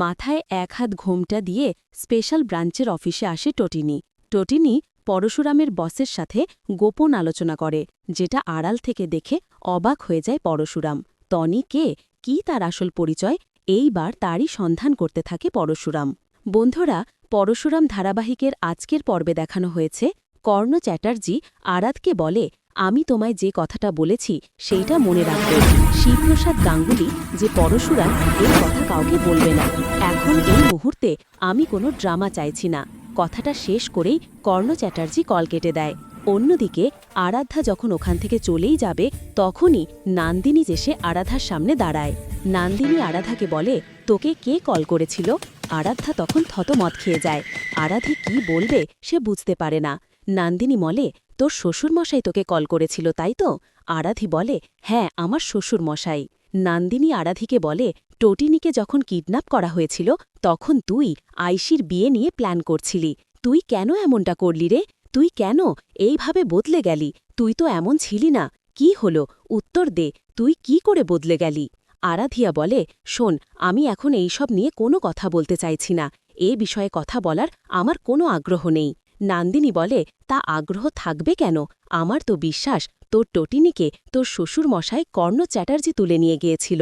মাথায় এক হাত ঘোমটা দিয়ে স্পেশাল ব্রাঞ্চের অফিসে আসে টটিনি। টটিনি পরশুরামের বসের সাথে গোপন আলোচনা করে, যেটা আড়াল থেকে দেখে অবাক হয়ে যায় পরশুরাম। তনি কে? কি তার আসল পরিচয়? এইবার তারই সন্ধান করতে থাকে পরশুরাম। বন্ধুরা, পরশুরাম ধারাবাহিকের আজকের পর্বে দেখানো হয়েছে। কর্ণ চ্যাটার্জি আরাধকে বলে আমি তোমায় যে কথাটা বলেছি, সেইটা মনে রাখবে। শিবপ্রসাদ গাঙ্গুলি যে পরশুরাম, এই কথা কাউকে বলবে না। এখন এই মুহূর্তে আমি কোনো ড্রামা চাইছি না। কথাটা শেষ করেই কর্ণ চ্যাটার্জি কল কেটে দেয়। অন্যদিকে আরাধ্যা যখন ওখান থেকে চলেই যাবে, তখনই নান্দিনী এসে আরাধার সামনে দাঁড়ায়। নান্দিনী আরাধাকে বলে, তোকে কে কল করেছিল? আরাধ্যা তখন থতমত খেয়ে যায়। আরাধি কি বলবে সে বুঝতে পারে না। নান্দিনী বলে তোর শ্বশুরমশাই তোকে কল করেছিল, তাই তো? আরাধি বলে হ্যাঁ আমার শ্বশুরমশাই। নান্দিনী আরাধিকে বলে, টোটিনিকে যখন কিডন্যাপ করা হয়েছিল, তখন তুই আইসির বিয়ে নিয়ে প্ল্যান করছিলি। তুই কেন এমনটা করলি রে? তুই কেন এইভাবে বদলে গেলি? তুই তো এমন ছিলি না। কি হলো? উত্তর দে, তুই কি করে বদলে গেলি? আরাধিয়া বলে, শোন, আমি এখন এইসব নিয়ে কোনো কথা বলতে চাইছি না। এ বিষয়ে কথা বলার আমার কোনো আগ্রহ নেই। নান্দিনী বলে, তা আগ্রহ থাকবে কেন? আমার তো বিশ্বাস, তোর টটিনিকে তোর শ্বশুর মশাই কর্ণ চ্যাটার্জি তুলে নিয়ে গিয়েছিল।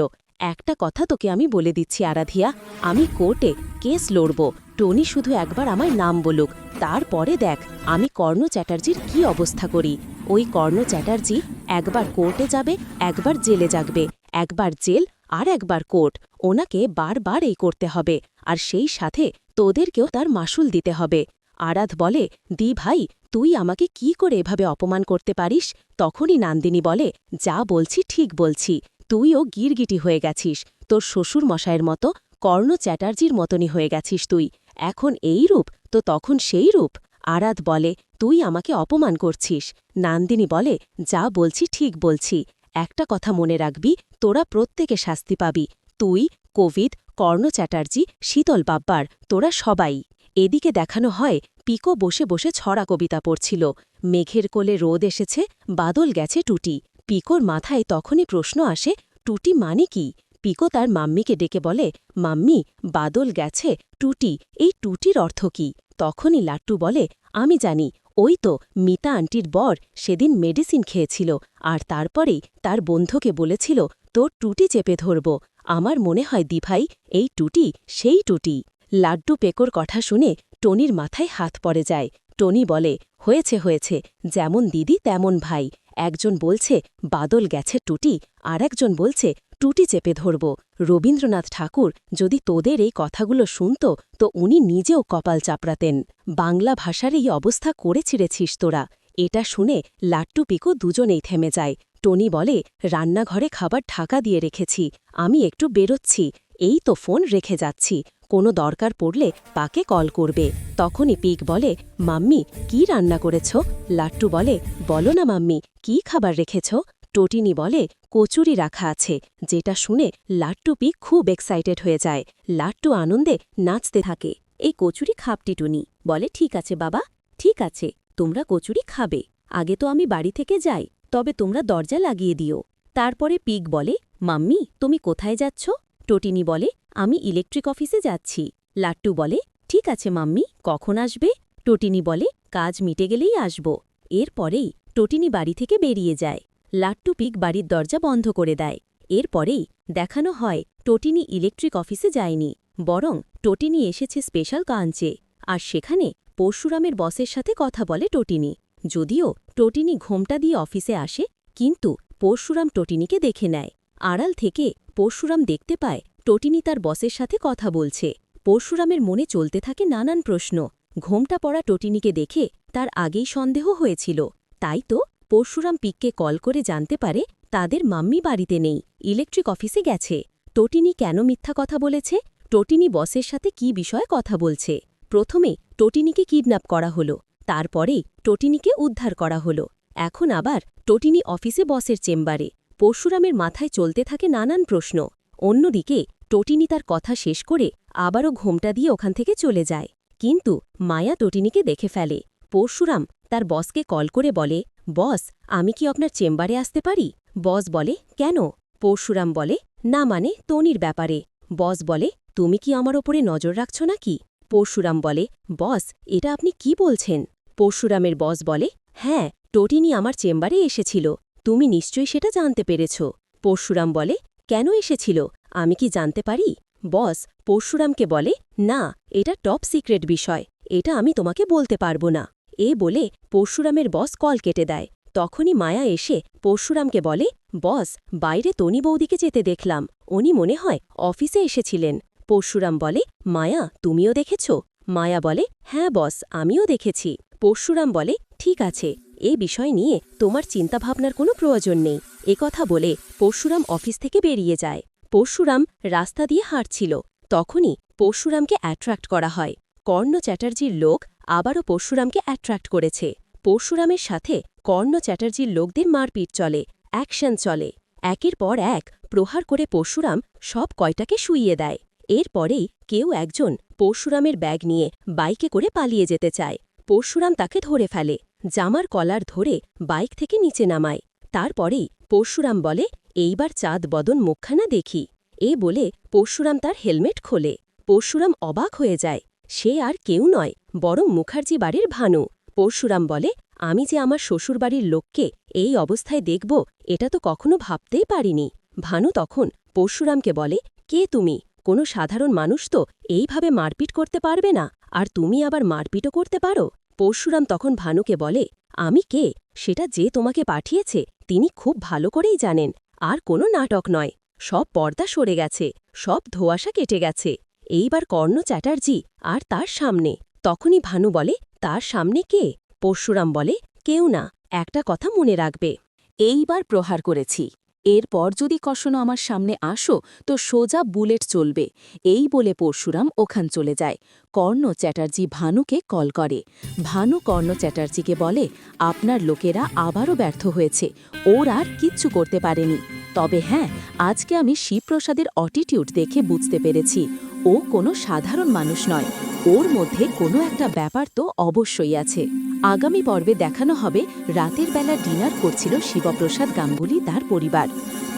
একটা কথা তোকে আমি বলে দিচ্ছি, আরাধিয়া, আমি কোর্টে কেস লড়ব। টনি শুধু একবার আমায় নাম বলুক, তারপরে দেখ, আমি কর্ণ চ্যাটার্জির কি অবস্থা করি। ওই কর্ণ চ্যাটার্জি একবার কোর্টে যাবে, একবার জেলে যাগবে একবার জেল আর একবার কোর্ট। ওনাকে বারবার এই করতে হবে, আর সেই সাথে তোদেরকেও তার মাসুল দিতে হবে। আরাধ বলে, দি ভাই, তুই আমাকে কি করে এভাবে অপমান করতে পারিস? তখনই নান্দিনী বলে, যা বলছি ঠিক বলছি। তুইও গিরগিটি হয়ে গেছিস। তোর শ্বশুর মশায়ের মতো কর্ণ চ্যাটার্জির মতনই হয়ে গেছিস তুই। এখন এই রূপ, তো তখন সেই রূপ। আরাধ বলে, তুই আমাকে অপমান করছিস। নান্দিনী বলে, যা বলছি ঠিক বলছি। একটা কথা মনে রাখবি, তোরা প্রত্যেকে শাস্তি পাবি। তুই কোভিড কর্ণ চ্যাটার্জি, শীতল বাব্বার, তোরা সবাই। এদিকে দেখানো হয় পিকো বসে বসে ছড়া কবিতা পড়ছিল। মেঘের কোলে রোদ এসেছে, বাদল গেছে টুটি। পিকোর মাথায় তখনই প্রশ্ন আসে, টুটি মানে কি? পিকো তার মাম্মিকে ডেকে বলে, মাম্মি, বাদল গেছে, টুটি, এই টুটির অর্থ কি? তখনই লাট্টু বলে, আমি জানি, ওই তো মিতা আন্টির বর সেদিন মেডিসিন খেয়েছিল আর তারপরেই তার বন্ধুকে বলেছিল, তোর টুটি চেপে ধরব, আমার মনে হয় দিভাই, এই টুটি সেই টুটি। লাড্ডু পেকোর কথা শুনে টনির মাথায় হাত পড়ে যায়। টনি বলে, হয়েছে হয়েছে, যেমন দিদি তেমন ভাই। একজন বলছে, বাদল গেছে টুটি। আর একজন বলছে, টুটি চেপে ধরব। রবীন্দ্রনাথ ঠাকুর, যদি তোদের এই কথাগুলো শুনত, তো উনি নিজেও কপাল চাপড়াতেন। বাংলা ভাষার এই অবস্থা করে ছিঁড়েছিস তোরা। এটা শুনে লাট্টু পিকু দুজনেই থেমে যায়। টনি বলে, রান্নাঘরে খাবার ঢাকা দিয়ে রেখেছি। আমি একটু বেরোচ্ছি। এই তো ফোন রেখে যাচ্ছি। কোনো দরকার পড়লে পাকে কল করবে। তখনই পিক বলে, মাম্মি, কি রান্না করেছ? লাট্টু বলে, বলো না মাম্মি, কি খাবার রেখেছ? টোটিনি বলে, কচুরি রাখা আছে। যেটা শুনে লাট্টু পিক খুব এক্সাইটেড হয়ে যায়। লাট্টু আনন্দে নাচতে থাকে। এই কচুরি খাপটি টুনি বলে, ঠিক আছে বাবা, ঠিক আছে, তোমরা কচুরি খাবে। আগে তো আমি বাড়ি থেকে যাই, তবে তোমরা দরজা লাগিয়ে দিও। তারপরে পিক বলে, মাম্মি, তুমি কোথায় যাচ্ছ? টোটিনি বলে আমি ইলেকট্রিক অফিসে যাচ্ছি। লাট্টু বলে, ঠিক আছে মাম্মি, কখন আসবে? টোটিনি বলে, কাজ মিটে গেলেই আসব। এরপরেই টোটিনি বাড়ি থেকে বেরিয়ে যায়। লাট্টু পিক বাড়ির দরজা বন্ধ করে দেয়। এরপরেই দেখানো হয়, টোটিনি ইলেকট্রিক অফিসে যায়নি, বরং টোটিনি এসেছে স্পেশাল কাঞ্চে। আর সেখানে পরশুরামের বসের সাথে কথা বলে টোটিনি। যদিও টোটিনি ঘোমটা দিয়ে অফিসে আসে, কিন্তু পরশুরাম টোটিনিকে দেখে নেয়। আড়াল থেকে পরশুরাম দেখতে পায় টোটিনি তার বসের সাথে কথা বলছে। পরশুরামের মনে চলতে থাকে নানান প্রশ্ন। ঘোমটা পড়া টোটিনিকে দেখে তার আগেই সন্দেহ হয়েছিল। তাই তো পরশুরাম পিককে কল করে জানতে পারে তাদের মাম্মি বাড়িতে নেই, ইলেকট্রিক অফিসে গেছে। টোটিনি কেন মিথ্যা কথা বলেছে? টোটিনি বসের সাথে কি বিষয়ে কথা বলছে? প্রথমে টোটিনিকে কিডন্যাপ করা হলো, তারপরেই টোটিনিকে উদ্ধার করা হলো। এখন আবার টোটিনি অফিসে বসের চেম্বারে। পরশুরামের মাথায় চলতে থাকে নানান প্রশ্ন। অন্যদিকে, টোটিনি তার কথা শেষ করে আবারও ঘোমটা দিয়ে ওখান থেকে চলে যায়। কিন্তু মায়া টোটিনিকে দেখে ফেলে। পরশুরাম তার বসকে কল করে বলে, বস, আমি কি আপনার চেম্বারে আসতে পারি? বস বলে, কেন? পরশুরাম বলে, না মানে তনির ব্যাপারে। বস বলে, তুমি কি আমার ওপরে নজর রাখছ নাকি? পরশুরাম বলে, বস, এটা আপনি কি বলছেন? পরশুরামের বস বলে হ্যাঁ টোটিনি আমার চেম্বারে এসেছিল। তুমি নিশ্চয়ই সেটা জানতে পেরেছ। পরশুরাম বলে কেন এসেছিল? আমি কি জানতে পারি? বস, পরশুরামকে বলে, না, এটা টপ সিক্রেট বিষয়। এটা আমি তোমাকে বলতে পারব না। এ বলে পরশুরামের বস কল কেটে দেয়। তখনই মায়া এসে পরশুরামকে বলে, বস, বাইরে তনি বৌদিকে যেতে দেখলাম। উনি মনে হয় অফিসে এসেছিলেন। পরশুরাম বলে, মায়া, তুমিও দেখেছ? মায়া বলে হ্যাঁ বস, আমিও দেখেছি। পরশুরাম বলে, ঠিক আছে। এ বিষয় নিয়ে তোমার চিন্তাভাবনার কোনো প্রয়োজন নেই। একথা বলে পরশুরাম অফিস থেকে বেরিয়ে যায়। পরশুরাম রাস্তা দিয়ে হাঁটছিল। তখনই পরশুরামকে অ্যাট্রাক্ট করা হয়। কর্ণ চ্যাটার্জির লোক আবারও পরশুরামকে অ্যাট্রাক্ট করেছে। পরশুরামের সাথে কর্ণ চ্যাটার্জির লোকদের মারপিট চলে অ্যাকশন চলে। একের পর এক প্রহার করে পরশুরাম সব কয়টাকে শুইয়ে দেয়। এরপরেই কেউ একজন পরশুরামের ব্যাগ নিয়ে বাইকে করে পালিয়ে যেতে চায়। পরশুরাম তাকে ধরে ফেলে। জামার কলার ধরে বাইক থেকে নিচে নামায়। তারপরেই পরশুরাম বলে, এইবার চাঁদ বদন মুখখানা দেখি। এ বলে পরশুরাম তার হেলমেট খোলে। পরশুরাম অবাক হয়ে যায়, সে আর কেউ নয়, বরং মুখার্জি বাড়ির ভানু। পরশুরাম বলে, আমি যে আমার শ্বশুরবাড়ির লোককে এই অবস্থায় দেখব, এটা তো কখনো ভাবতেই পারিনি। ভানু তখন পরশুরামকে বলে, কে তুমি? কোনো সাধারণ মানুষ তো এইভাবে মারপিট করতে পারবে না? আর তুমি আবার মারপিটও করতে পারো? পরশুরাম তখন ভানুকে বলে, আমি কে? সেটা যে তোমাকে পাঠিয়েছে, তিনি খুব ভালো করেই জানেন। আর কোনো নাটক নয়। সব পর্দা সরে গেছে, সব ধোয়াশা কেটে গেছে। এইবার কর্ণ চ্যাটার্জি আর তার সামনে। তখনই ভানু বলে, তার সামনে কে? পরশুরাম বলে, কেউ না, একটা কথা মনে রাখবে। এইবার প্রহার করেছি। এরপর যদি কখনো আমার সামনে আসো, তো সোজা বুলেট চলবে। এই বলে পরশুরাম ওখান চলে যায়। কর্ণ চ্যাটার্জি ভানুকে কল করে। ভানু কর্ণ চ্যাটার্জিকে বলে, আপনার লোকেরা আবারও ব্যর্থ হয়েছে। ওর আর কিচ্ছু করতে পারেনি। তবে হ্যাঁ আজকে আমি শিবপ্রসাদের অটিটিউড দেখে বুঝতে পেরেছি। ও কোনো সাধারণ মানুষ নয়। ওর মধ্যে কোনো একটা ব্যাপার তো অবশ্যই আছে। আগামী পর্বে দেখানো হবে রাতের বেলা ডিনার করছিল শিবপ্রসাদ গাঙ্গুলি তার পরিবার।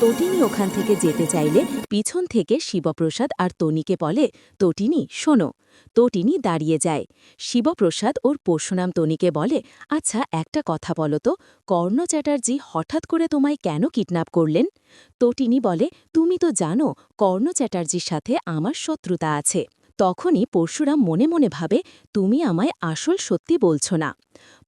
তটিনী ওখান থেকে যেতে চাইলে পিছন থেকে শিবপ্রসাদ আর তনিকে বলে, তটিনী, শোনো। তটিনী দাঁড়িয়ে যায়। শিবপ্রসাদ ওর পরশুনাম তনিকে বলে আচ্ছা একটা কথা বলো তো, কর্ণ চ্যাটার্জি হঠাৎ করে তোমায় কেন কিডন্যাপ করলেন? তটিনী বলে, তুমি তো জানো, কর্ণ চ্যাটার্জির সাথে আমার শত্রুতা আছে। তখনই পরশুরাম মনে মনে ভাবে, তুমি আমায় আসল সত্যি বলছ না।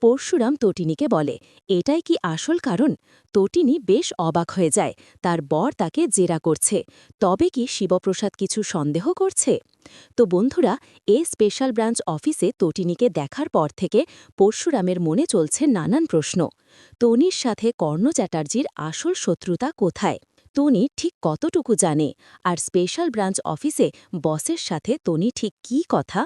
পরশুরাম তটিনীকে বলে, এটাই কি আসল কারণ? তটিনী বেশ অবাক হয়ে যায়, তার বর তাকে জেরা করছে, তবে কি শিবপ্রসাদ কিছু সন্দেহ করছে? তো বন্ধুরা, এ স্পেশাল ব্রাঞ্চ অফিসে তটিনীকে দেখার পর থেকে পরশুরামের মনে চলছে নানান প্রশ্ন। তনির সাথে কর্ণ চ্যাটার্জির আসল শত্রুতা কোথায়? তনি ঠিক কতটুকু জানে? আর স্পেশাল ব্রাঞ্চ অফিসে বসের সাথে তনি ঠিক কী কথা?